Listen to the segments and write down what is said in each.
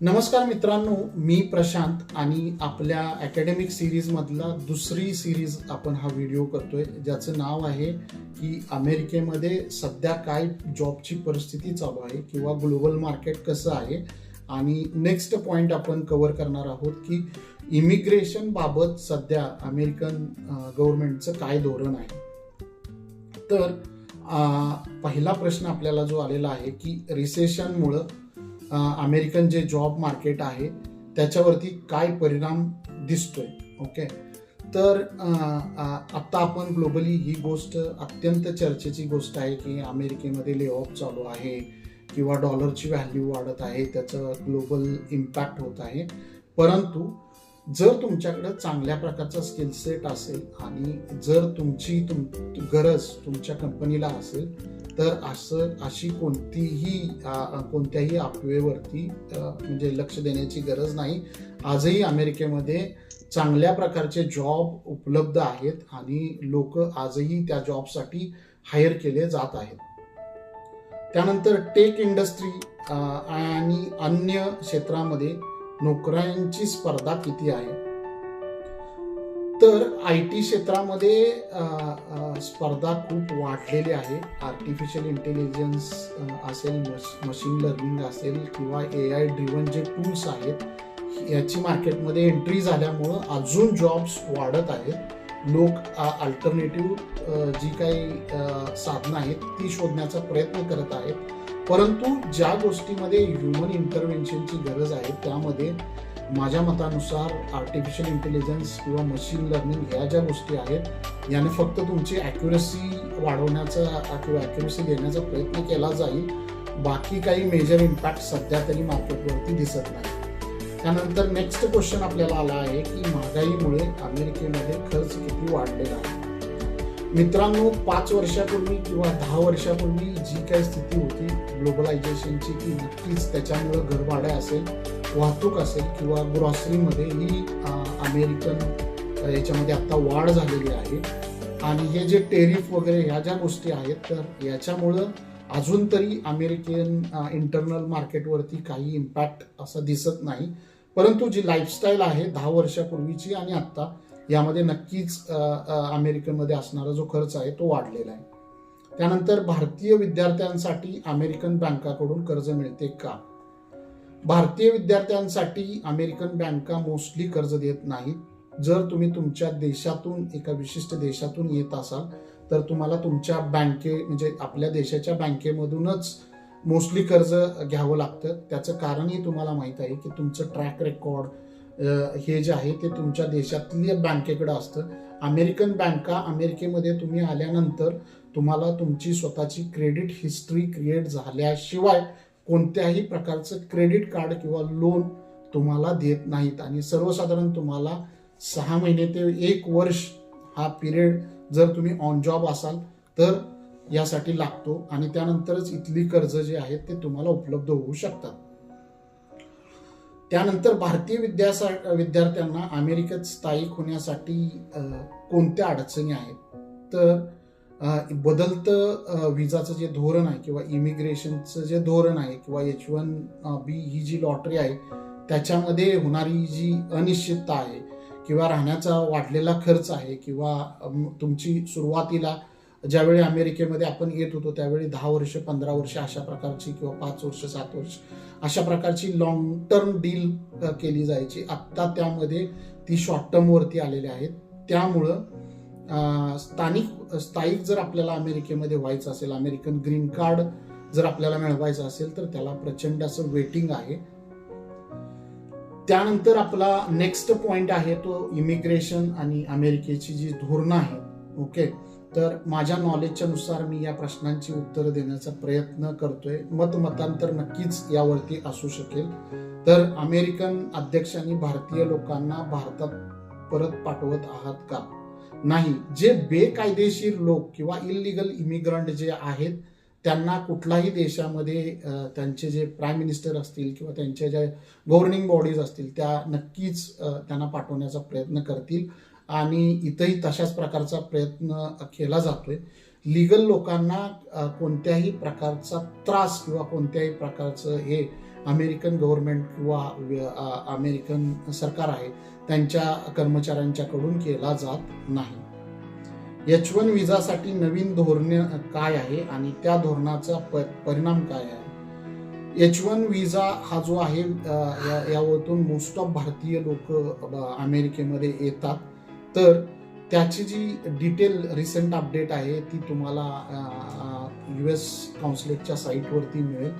नमस्कार मित्रांनो मी प्रशांत आणि आपल्या अकॅडमिक सिरीजमधला दुसरी सिरीज आपण हा व्हिडिओ करतोय. ज्याचं नाव आहे की अमेरिकेमध्ये सध्या काय जॉबची परिस्थिती चालू आहे किंवा ग्लोबल मार्केट कसं आहे. आणि नेक्स्ट पॉईंट आपण कव्हर करणार आहोत की इमिग्रेशन बाबत सध्या अमेरिकन गव्हर्नमेंटचं काय धोरण आहे. तर पहिला प्रश्न आपल्याला जो आलेला आहे की रिसेशनमुळं अमेरिकन जे जॉब मार्केट आहे त्याच्यावरती काय परिणाम दिसतोय ओके तर आत्ता आपण ग्लोबली ही गोष्ट अत्यंत चर्चेची गोष्ट आहे की अमेरिकेमध्ये ले ऑफ चालू आहे किंवा डॉलरची व्हॅल्यू वाढत आहे त्याचं ग्लोबल इम्पॅक्ट होत आहे. परंतु जर तुमच्याकडे चांगल्या प्रकारचा स्किल सेट असेल आणि जर तुमची तुम गरज तुमच्या कंपनीला असेल तर असं अशी कोणतीही कोणत्याही अपवेवरती म्हणजे लक्ष देण्याची गरज नाही. आजही अमेरिकेमध्ये चांगल्या प्रकारचे जॉब उपलब्ध आहेत आणि लोक आजही त्या जॉबसाठी हायर केले जात आहेत. त्यानंतर टेक इंडस्ट्री आणि अन्य क्षेत्रामध्ये नोकऱ्यांची स्पर्धा किती आहे? तर आय टी क्षेत्रामध्ये स्पर्धा खूप वाढलेली आहे. आर्टिफिशियल इंटेलिजन्स असेल मशीन लर्निंग असेल किंवा ए आय ड्रिवन जे टूल्स आहेत याची मार्केटमध्ये एंट्री झाल्यामुळं अजून जॉब्स वाढत आहेत. लोक अल्टरनेटिव्ह जी काही साधनं आहेत ती शोधण्याचा प्रयत्न करत आहेत. परंतु ज्या गोष्टीमध्ये ह्युमन इंटरव्हेन्शनची गरज आहे त्यामध्ये माझ्या मतानुसार आर्टिफिशियल इंटेलिजन्स किंवा मशीन लर्निंग ह्या ज्या गोष्टी आहेत याने फक्त तुमची ॲक्युरसी वाढवण्याचा किंवा ॲक्युरसी देण्याचा प्रयत्न केला जाईल. बाकी काही मेजर इम्पॅक्ट सध्या तरी मार्केटवरती दिसत नाही. त्यानंतर नेक्स्ट क्वेश्चन आपल्याला आला आहे की महागाईमुळे अमेरिकेमध्ये खर्च किती वाढलेला आहे? मित्रांनो पाच वर्षापूर्वी किंवा दहा वर्षापूर्वी जी काही स्थिती होती ग्लोबलायझेशनची ती नक्कीच त्याच्यामुळं घरभाडे असेल वाहतूक असेल किंवा ग्रॉसरीमध्ये ही अमेरिकन याच्यामध्ये आत्ता वाढ झालेली आहे. आणि हे जे टेरिफ वगैरे ह्या ज्या गोष्टी आहेत तर याच्यामुळं अजून तरी अमेरिकन इंटरनल मार्केटवरती काही इम्पॅक्ट असं दिसत नाही. परंतु जी लाईफस्टाईल आहे दहा वर्षापूर्वीची आणि आत्ता यामध्ये नक्कीच अ, अमेरिकनमध्ये असणारा जो खर्च आहे तो वाढलेला आहे. त्यानंतर भारतीय विद्यार्थ्यांसाठी अमेरिकन बँकाकडून कर्ज मिळते का? भारतीय विद्यार्थ्यांसाठी अमेरिकन बँका मोस्टली कर्ज देत नाहीत. जर तुम्ही तुमच्या देशातून एका विशिष्ट देशातून येत असाल तर तुम्हाला तुमच्या बँके म्हणजे आपल्या देशाच्या बँकेमधूनच मोस्टली कर्ज घ्यावं लागतं. त्याचं कारणही तुम्हाला माहीत आहे की तुमचं ट्रॅक रेकॉर्ड हे जे आहे ते तुमच्या देशातल्या बँकेकडे असतं. अमेरिकन बँका अमेरिकेमध्ये तुम्ही आल्यानंतर तुम्हाला तुमची स्वतःची क्रेडिट हिस्ट्री क्रिएट झाल्याशिवाय कोणत्याही प्रकारचं क्रेडिट कार्ड किंवा लोन तुम्हाला देत नाहीत. आणि सर्वसाधारण तुम्हाला सहा महिने ते एक वर्ष हा पिरियड जर तुम्ही ऑन जॉब असाल तर यासाठी लागतो. आणि त्यानंतरच इथली कर्ज जे आहेत ते तुम्हाला उपलब्ध होऊ शकतात. त्यानंतर भारतीय विद्यासा विद्यार्थ्यांना अमेरिकेत स्थायिक होण्यासाठी कोणत्या अडचणी आहेत? तर बदलतं विजाचं जे धोरण आहे किंवा इमिग्रेशनचं जे धोरण आहे किंवा एच वन बी ही जी लॉटरी आहे त्याच्यामध्ये होणारी जी अनिश्चितता आहे किंवा राहण्याचा वाढलेला खर्च आहे किंवा तुमची सुरुवातीला ज्यावेळी अमेरिकेमध्ये आपण येत होतो त्यावेळी दहा वर्ष पंधरा वर्ष अशा प्रकारची किंवा पाच वर्ष सात वर्ष अशा प्रकारची लॉंग टर्म डील केली जायची. आत्ता त्यामध्ये ती शॉर्ट टर्मवरती आलेली आहेत. त्यामुळं स्थानिक स्थायिक जर आपल्याला अमेरिकेमध्ये व्हायचं असेल अमेरिकन ग्रीन कार्ड जर आपल्याला मिळवायचं असेल तर त्याला प्रचंड असं वेटिंग आहे. त्यानंतर आपला नेक्स्ट पॉइंट आहे तो इमिग्रेशन आणि अमेरिकेची जी धोरणं आहेत ओके तर माझ्या नॉलेजच्या नुसार मी या प्रश्नांची उत्तरं देण्याचा प्रयत्न करतोय. मत मतांतर नक्कीच यावरती असू शकेल. तर अमेरिकन अध्यक्षांनी भारतीय लोकांना भारतात परत पाठवत आहात का? नाही. जे बेकायदेशीर लोक किंवा इलिगल इमिग्रंट जे आहेत त्यांना कुठलाही देशामध्ये त्यांचे जे प्राईम मिनिस्टर असतील किंवा त्यांच्या ज्या गव्हर्निंग बॉडीज असतील त्या नक्कीच त्यांना पाठवण्याचा प्रयत्न करतील. आणि इथंही तशाच प्रकारचा प्रयत्न केला जातोय. लिगल लोकांना कोणत्याही प्रकारचा त्रास किंवा कोणत्याही प्रकारचं हे अमेरिकन गव्हर्नमेंट किंवा अमेरिकन सरकार आहे त्यांच्या कर्मचाऱ्यांच्याकडून केला जात नाही. एच वन विजासाठी नवीन धोरण काय आहे आणि त्या धोरणाचा प परिणाम काय आहे? एच वन विजा हा जो आहे या- यावरतून मोस्ट ऑफ भारतीय लोक अमेरिकेमध्ये येतात. तर त्याची जी डिटेल रिसेंट अपडेट आहे ती तुम्हाला यू एस काउन्सिलेटच्या साईटवरती मिळेल.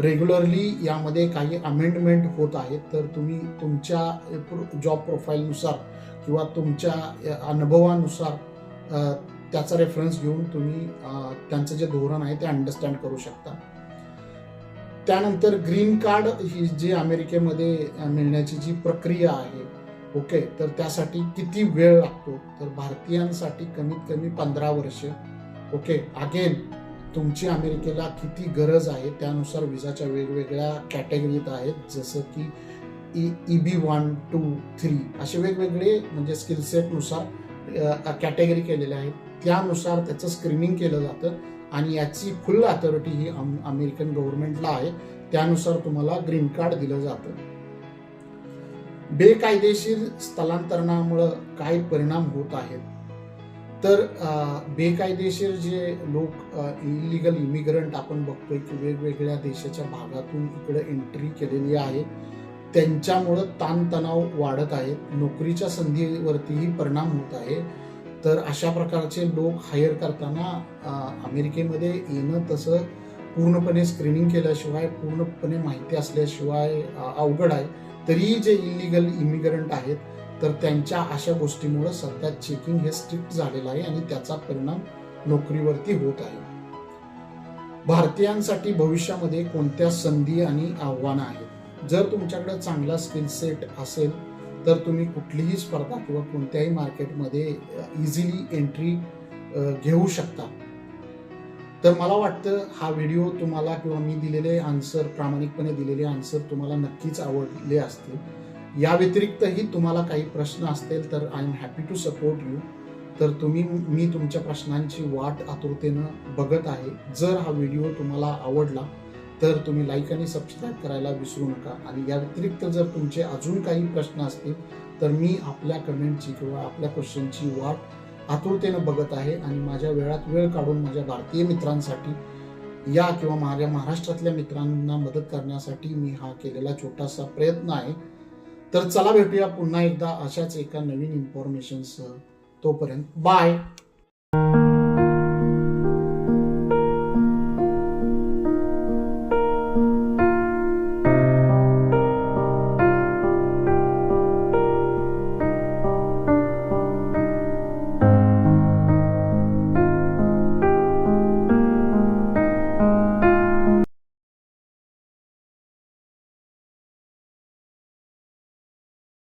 रेग्युलरली यामध्ये काही अमेंडमेंट होत आहेत. तर तुम्ही तुमच्या जॉब प्रोफाईलनुसार किंवा तुमच्या अनुभवानुसार त्याचा रेफरन्स घेऊन तुम्ही त्यांचं जे धोरण आहे ते अंडरस्टँड करू शकता. त्यानंतर ग्रीन कार्ड ही जी अमेरिकेमध्ये मिळण्याची जी प्रक्रिया आहे ओके तर त्यासाठी किती वेळ लागतो? तर भारतीयांसाठी कमीत कमी पंधरा वर्ष. ओके अगेन तुमची अमेरिकेला किती गरज आहे? त्यानुसार विजाच्या वेगवेगळ्या कॅटेगरीत आहेत जसं की E E B one two three असे वेगवेगळे म्हणजे स्किल सेटनुसार कॅटेगरी केलेल्या आहेत. त्यानुसार त्याचं स्क्रीनिंग केलं जातं आणि याची फुल अथॉरिटी ही अम- अमेरिकन गव्हर्नमेंटला आहे. त्यानुसार तुम्हाला ग्रीन कार्ड दिलं जातं. बेकायदेशीर स्थलांतरणामुळं काय परिणाम होत आहेत. तर बेकायदेशीर जे लोक इलिगल इमिग्रंट आपण बघतोय की वेगवेगळ्या देशाच्या भागातून इकडे एंट्री केलेली आहे. त्यांच्यामुळं ताणतणाव वाढत आहेत नोकरीच्या संधीवरतीही परिणाम होत आहे. तर अशा प्रकारचे लोक हायर करताना अमेरिकेमध्ये येणं तसं पूर्णपणे स्क्रीनिंग केल्याशिवाय पूर्णपणे माहिती असल्याशिवाय अवघड आहे. तरीही जे इलिगल इमिग्रंट आहेत तर त्यांच्या अशा गोष्टीमुळे सध्या चेकिंग हे स्ट्रिक्ट झालेलं आहे आणि त्याचा परिणाम नोकरीवरती होत आहे. भारतीयांसाठी भविष्यामध्ये कोणत्या संधी आणि आव्हानं आहेत? जर तुमच्याकडे चांगला स्किल सेट असेल तर तुम्ही कुठलीही स्पर्धा किंवा कोणत्याही मार्केटमध्ये इझिली एंट्री घेऊ शकता. तर मला वाटतं हा व्हिडिओ तुम्हाला किंवा मी दिलेले आन्सर प्रामाणिकपणे दिलेले आन्सर तुम्हाला नक्कीच आवडले असतील. या व्यतिरिक्तही तुम्हाला काही प्रश्न असतील तर I am happy to support you तर तुम्ही मी तुमच्या प्रश्नांची वाट आतुरतेनं बघत आहे. जर हा व्हिडिओ तुम्हाला आवडला तर तुम्ही लाईक आणि सबस्क्राईब करायला विसरू नका. आणि या व्यतिरिक्त जर तुमचे अजून काही प्रश्न असतील तर मी आपल्या कमेंटची किंवा आपल्या क्वेश्चनची वाट आतुरतेनं बघत आहे आणि माझ्या वेळात वेळ काढून माझ्या भारतीय मित्रांसाठी या किंवा माझ्या महाराष्ट्रातल्या मित्रांना मदत करण्यासाठी मी हा केलेला छोटासा प्रयत्न आहे. तर चला भेटूया पुन्हा एकदा अशाच एका नवीन इन्फॉर्मेशनसह तोपर्यंत बाय